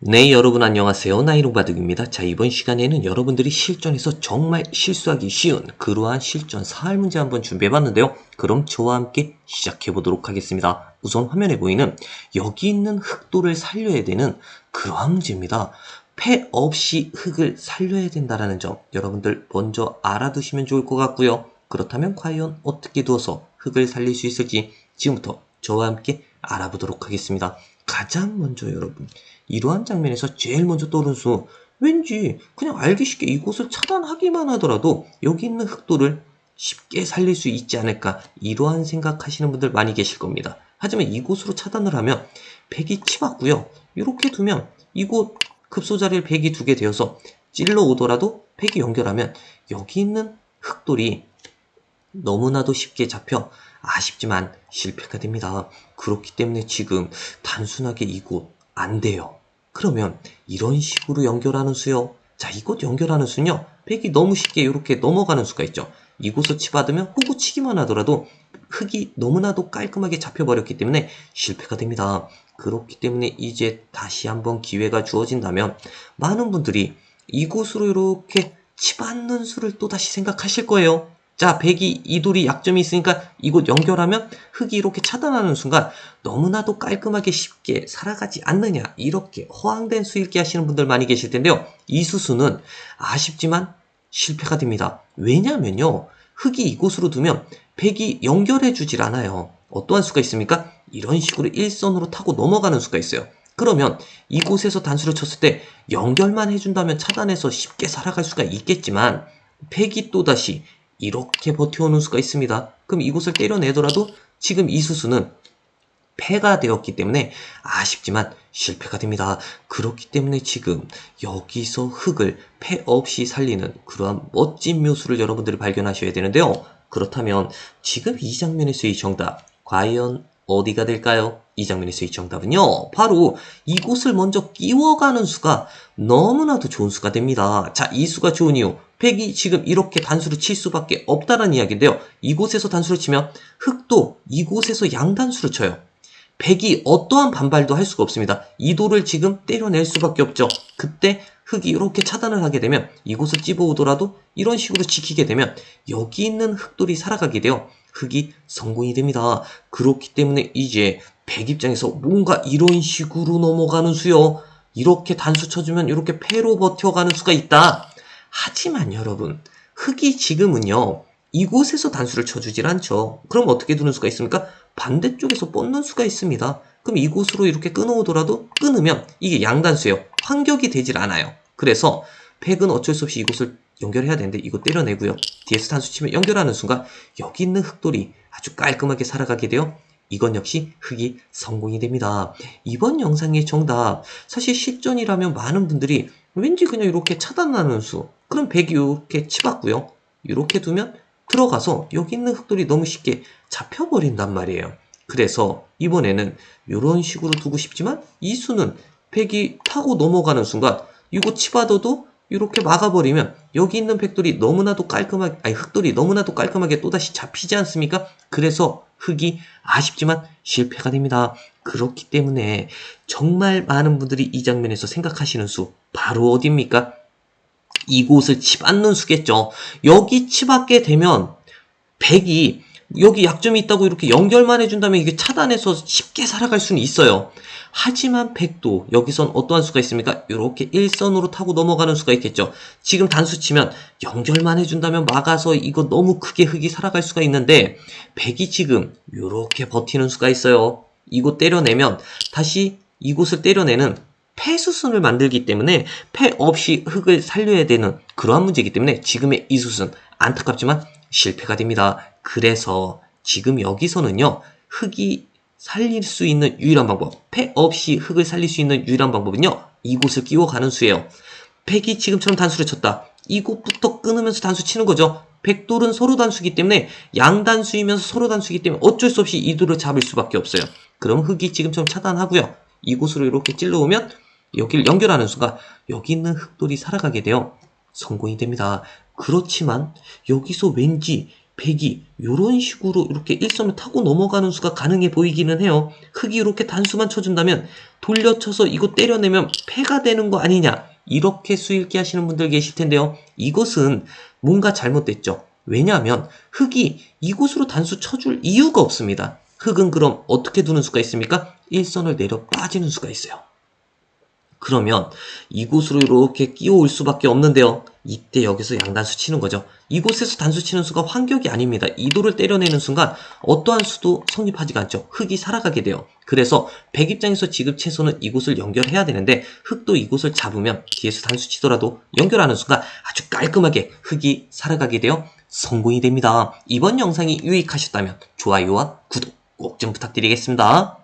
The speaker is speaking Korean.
네, 여러분 안녕하세요. 나이로바둑입니다. 자, 이번 시간에는 여러분들이 실전에서 정말 실수하기 쉬운 그러한 실전 사활 문제 한번 준비해 봤는데요. 그럼 저와 함께 시작해 보도록 하겠습니다. 우선 화면에 보이는 여기 있는 흑도를 살려야 되는 그러한 문제입니다. 패 없이 흑을 살려야 된다는 점 여러분들 먼저 알아두시면 좋을 것 같고요. 그렇다면 과연 어떻게 두어서 흑을 살릴 수 있을지 지금부터 저와 함께 알아보도록 하겠습니다. 가장 먼저 여러분 이러한 장면에서 제일 먼저 떠오르는 수 왠지 그냥 알기 쉽게 이곳을 차단하기만 하더라도 여기 있는 흑도를 쉽게 살릴 수 있지 않을까 이러한 생각하시는 분들 많이 계실 겁니다. 하지만 이곳으로 차단을 하면 백이 치맞고요. 이렇게 두면 이곳 급소자리를 백이 두게 되어서 찔러 오더라도 백이 연결하면 여기 있는 흑돌이 너무나도 쉽게 잡혀 아쉽지만 실패가 됩니다. 그렇기 때문에 지금 단순하게 이곳 안 돼요. 그러면 이런 식으로 연결하는 수요. 자, 이곳 연결하는 수는요. 백이 너무 쉽게 이렇게 넘어가는 수가 있죠. 이곳을 치받으면 호구 치기만 하더라도 흙이 너무나도 깔끔하게 잡혀버렸기 때문에 실패가 됩니다. 그렇기 때문에 이제 다시 한번 기회가 주어진다면 많은 분들이 이곳으로 이렇게 치받는 수를 또다시 생각하실 거예요. 자, 백이 이 돌이 약점이 있으니까 이곳 연결하면 흙이 이렇게 차단하는 순간 너무나도 깔끔하게 쉽게 살아가지 않느냐 이렇게 허황된 수읽기 하시는 분들 많이 계실 텐데요. 이 수수는 아쉽지만 실패가 됩니다. 왜냐면요. 흙이 이곳으로 두면 백이 연결해 주질 않아요. 어떠한 수가 있습니까? 이런 식으로 일선으로 타고 넘어가는 수가 있어요. 그러면 이곳에서 단수를 쳤을 때 연결만 해준다면 차단해서 쉽게 살아갈 수가 있겠지만 백이 또다시 이렇게 버텨오는 수가 있습니다. 그럼 이곳을 때려내더라도 지금 이 수수는 패가 되었기 때문에 아쉽지만 실패가 됩니다. 그렇기 때문에 지금 여기서 흙을 패 없이 살리는 그러한 멋진 묘수를 여러분들이 발견하셔야 되는데요. 그렇다면 지금 이 장면에서의 정답 과연 어디가 될까요? 이 장면에서의 정답은요. 바로 이곳을 먼저 끼워가는 수가 너무나도 좋은 수가 됩니다. 자, 이 수가 좋은 이유. 팩이 지금 이렇게 단수를 칠 수밖에 없다는 이야기인데요. 이곳에서 단수를 치면 흑도 이곳에서 양단수를 쳐요. 백이 어떠한 반발도 할 수가 없습니다. 이 도를 지금 때려낼 수밖에 없죠. 그때 흑이 이렇게 차단을 하게 되면 이곳을 찝어오더라도 이런 식으로 지키게 되면 여기 있는 흑돌이 살아가게 되어 흑이 성공이 됩니다. 그렇기 때문에 이제 백 입장에서 뭔가 이런 식으로 넘어가는 수요. 이렇게 단수 쳐주면 이렇게 패로 버텨가는 수가 있다. 하지만 여러분 흑이 지금은요. 이곳에서 단수를 쳐주질 않죠. 그럼 어떻게 두는 수가 있습니까? 반대쪽에서 뻗는 수가 있습니다. 그럼 이곳으로 이렇게 끊어오더라도 끊으면 이게 양단수예요. 환격이 되질 않아요. 그래서 팩은 어쩔 수 없이 이곳을 연결해야 되는데 이거 때려내고요. 뒤에서 단수 치면 연결하는 순간 여기 있는 흑돌이 아주 깔끔하게 살아가게 돼요. 이건 역시 흑이 성공이 됩니다. 이번 영상의 정답 사실 실전이라면 많은 분들이 왠지 그냥 이렇게 차단하는 수 그럼 백이 이렇게 치봤고요. 이렇게 두면 들어가서 여기 있는 흑돌이 너무 쉽게 잡혀버린단 말이에요. 그래서 이번에는 이런 식으로 두고 싶지만 이 수는 백이 타고 넘어가는 순간 이거 치받아도 이렇게 막아버리면 여기 있는 백돌이 너무나도 깔끔하게 아니 흑돌이 너무나도 깔끔하게 또다시 잡히지 않습니까? 그래서 흑이 아쉽지만 실패가 됩니다. 그렇기 때문에 정말 많은 분들이 이 장면에서 생각하시는 수 바로 어디입니까? 이곳을 치받는 수겠죠. 여기 치받게 되면 백이 여기 약점이 있다고 이렇게 연결만 해준다면 이게 차단해서 쉽게 살아갈 수는 있어요. 하지만 백도 여기선 어떠한 수가 있습니까? 이렇게 일선으로 타고 넘어가는 수가 있겠죠. 지금 단수 치면 연결만 해준다면 막아서 이거 너무 크게 흙이 살아갈 수가 있는데 백이 지금 이렇게 버티는 수가 있어요. 이곳 때려내면 다시 이곳을 때려내는 폐수순을 만들기 때문에 폐 없이 흙을 살려야 되는 그러한 문제이기 때문에 지금의 이 수순 안타깝지만 실패가 됩니다. 그래서 지금 여기서는요 흙이 살릴 수 있는 유일한 방법 폐 없이 흙을 살릴 수 있는 유일한 방법은요 이곳을 끼워 가는 수예요. 팩이 지금처럼 단수를 쳤다. 이곳부터 끊으면서 단수 치는 거죠. 백돌은 서로 단수기 때문에 양단수이면서 서로 단수기 때문에 어쩔 수 없이 이 돌을 잡을 수밖에 없어요. 그럼 흙이 지금처럼 차단하고요. 이곳으로 이렇게 찔러오면 여기를 연결하는 순간 여기 있는 흑돌이 살아가게 되어 성공이 됩니다. 그렇지만 여기서 왠지 백이 이런 식으로 이렇게 일선을 타고 넘어가는 수가 가능해 보이기는 해요. 흑이 이렇게 단수만 쳐준다면 돌려쳐서 이거 때려내면 패가 되는 거 아니냐 이렇게 수읽기 하시는 분들 계실 텐데요. 이것은 뭔가 잘못됐죠. 왜냐하면 흑이 이곳으로 단수 쳐줄 이유가 없습니다. 흑은 그럼 어떻게 두는 수가 있습니까? 일선을 내려 빠지는 수가 있어요. 그러면 이곳으로 이렇게 끼워올 수밖에 없는데요. 이때 여기서 양단수 치는 거죠. 이곳에서 단수 치는 수가 환격이 아닙니다. 이도를 때려내는 순간 어떠한 수도 성립하지가 않죠. 흑이 살아가게 돼요. 그래서 백 입장에서 지금 채소는 이곳을 연결해야 되는데 흑도 이곳을 잡으면 뒤에서 단수 치더라도 연결하는 순간 아주 깔끔하게 흑이 살아가게 되어 성공이 됩니다. 이번 영상이 유익하셨다면 좋아요와 구독 꼭 좀 부탁드리겠습니다.